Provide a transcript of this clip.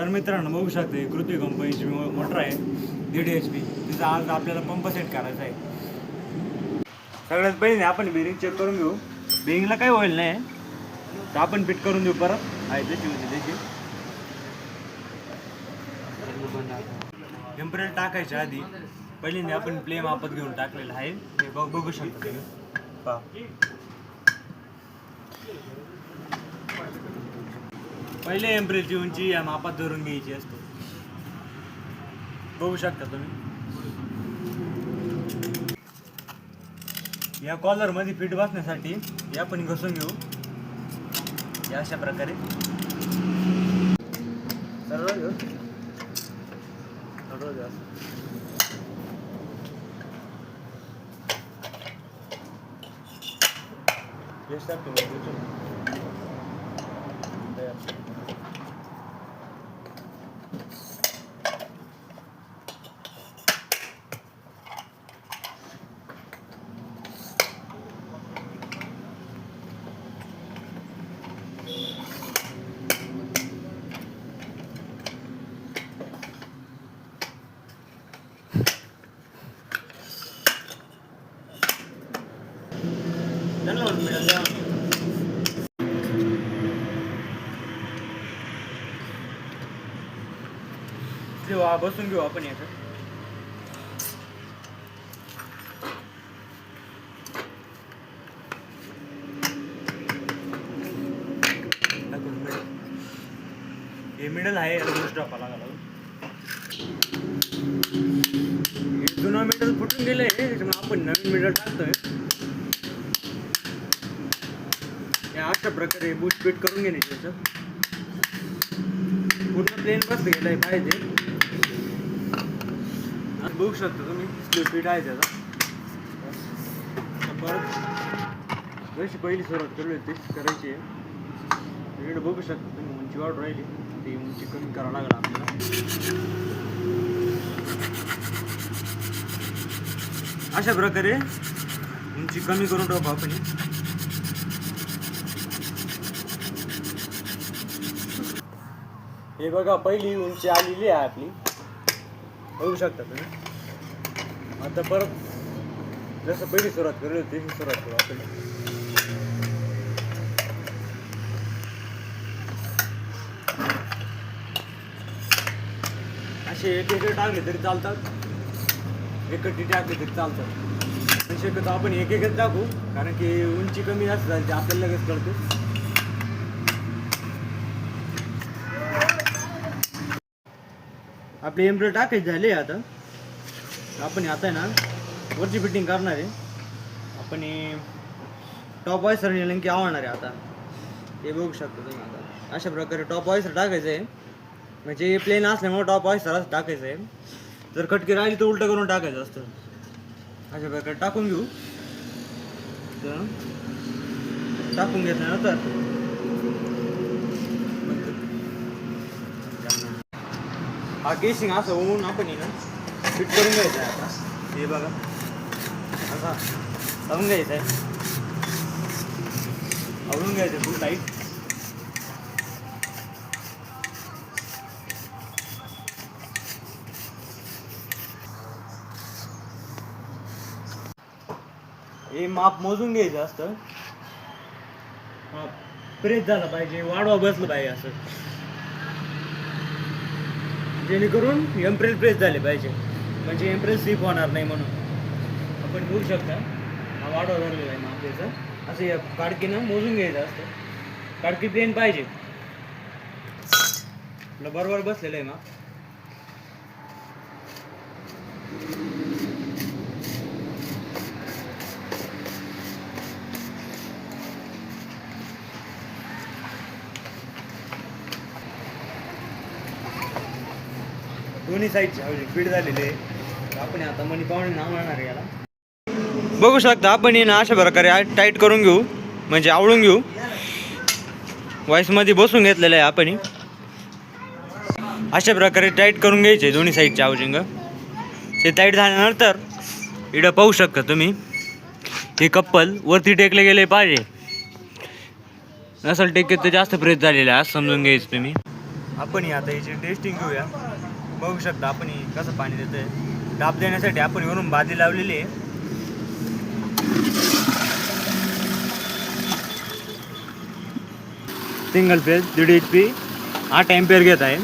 तर मित्रांनो बघू शकते कृती कंपनीची मोटर आहे दीड एच पी तिचा आज आपल्याला पंप सेट करायचा आहे. सगळ्यात पहिले आपण बेरिंग चेक करून घेऊ. बेरिंगला काही होईल नाही. तर आपण फिट करून देऊ परत. आहे त्याची होती त्याची. टेम्परेचर टाकायच्या आधी पहिल्यांदा आपण प्ले आपत घेऊन टाकलेलं आहे. हे बघ बघू शकतो तुम्ही. पहा. पहिले एम्ब्रेलची उंची या मापात धरून घ्यायची असते. बघू शकता तुम्ही. या कॉलरमध्ये फिट बसण्यासाठी या पण घसून घेऊ. या अशा प्रकारे. सरळ घेऊ. सरळ घेऊ असं. Eu vou subir o apanhado. हे मिडल आहे याला स्टॉप आला हे जुना मिडल फुटून गेलंय त्याच्यामुळे आपण नवीन मिडल टाकतोय. या अशा प्रकारे बूट फिट करून घेणे त्याचं. पूर्ण प्लेन बस गेलंय पाहिजे. आणि बघू शकता तुम्ही स्लीव फिट आहे त्याचा. परत जशी पहिली सुरुवात करू होती करायची आहे. इकडे बघू शकता तुम्ही उंची वाढ राहिली. ती उंची कमी करावं लागेल आपल्याला. अशा प्रकारे उंची कमी करून टाकू आपण हे. बघा पहिली उंची आलेली आहे आपली. बघू शकता तुम्ही. आता परत जसं पहिली सुरुवात करली होती तशी सुरुवात करू आपण. असे एक एक टाकले तरी चालतात. एक कट्टी टाकले तरी चालतात. पण शक्यतो आपण एक एकच टाकू कारण की उंची कमी जास्त झाली ते आपल्याला लगेच कळते. आपले एम्ब्रॉय टाकायचे झाले आता. आपण आता आहे ना वरची फिटिंग करणार आहे. आपण टॉप वायसर नेलं की आवडणार आहे आता. हे बघू शकता तुम्ही आता. अशा प्रकारे टॉप वायसर टाकायचं आहे. म्हणजे प्लेन असल्यामुळे टॉप वायसर असं टाकायचं आहे जर खटकी राहिली तर उलटं करून टाकायचं असतं. अशा प्रकारे टाकून घेऊ. तर टाकून घेतल्यानंतर हा केसिंग असं होऊन आपण ना फिट करून घ्यायचं आहे आता. हे बघा. असा. लावून घ्यायचं आहे. आवडून घ्यायचं फुल टाईट हे माप मोजून घ्यायचं असतं. प्रेस झाला पाहिजे वाढवा बसलं पाहिजे असं. जेणेकरून एम्प्रेस प्रेस झाले पाहिजे. म्हणजे एम्प्रेस स्लिप होणार नाही म्हणून. आपण बोलू शकता हा वाढवा झालेला आहे मापलेचं असं या काडकीनं मोजून घ्यायचं असतं. काडकी प्लेन पाहिजे. बरोबर बसलेलं आहे माप. दोन्ही साईडचे फिट झालेले आपण आता मनी पाहुणे नाव आणणार याला. बघू शकता आपण हे ना अशा प्रकारे टाईट करून घेऊ. म्हणजे आवळून घेऊ. वॉइसमध्ये बसून घेतलेलं आहे आपण अशा प्रकारे टाईट करून घ्यायचे दोन्ही साईडचे हाऊसिंग ते टाईट झाल्यानंतर इडं पाहू शकता तुम्ही. हे कप्पल वरती टेकले गेले पाहिजे. नसल टेकेत तर जास्त प्रेस झालेला आहे समजून घ्यायचं तुम्ही. आपण आता याची टेस्टिंग घेऊया. बघू शकता आपण कसं पाणी देतोय. दाब देण्यासाठी आपण वरून बादली लावलेली आहे. सिंगल फेज दीड एच पी आठ एम्पेअर घेत आहे.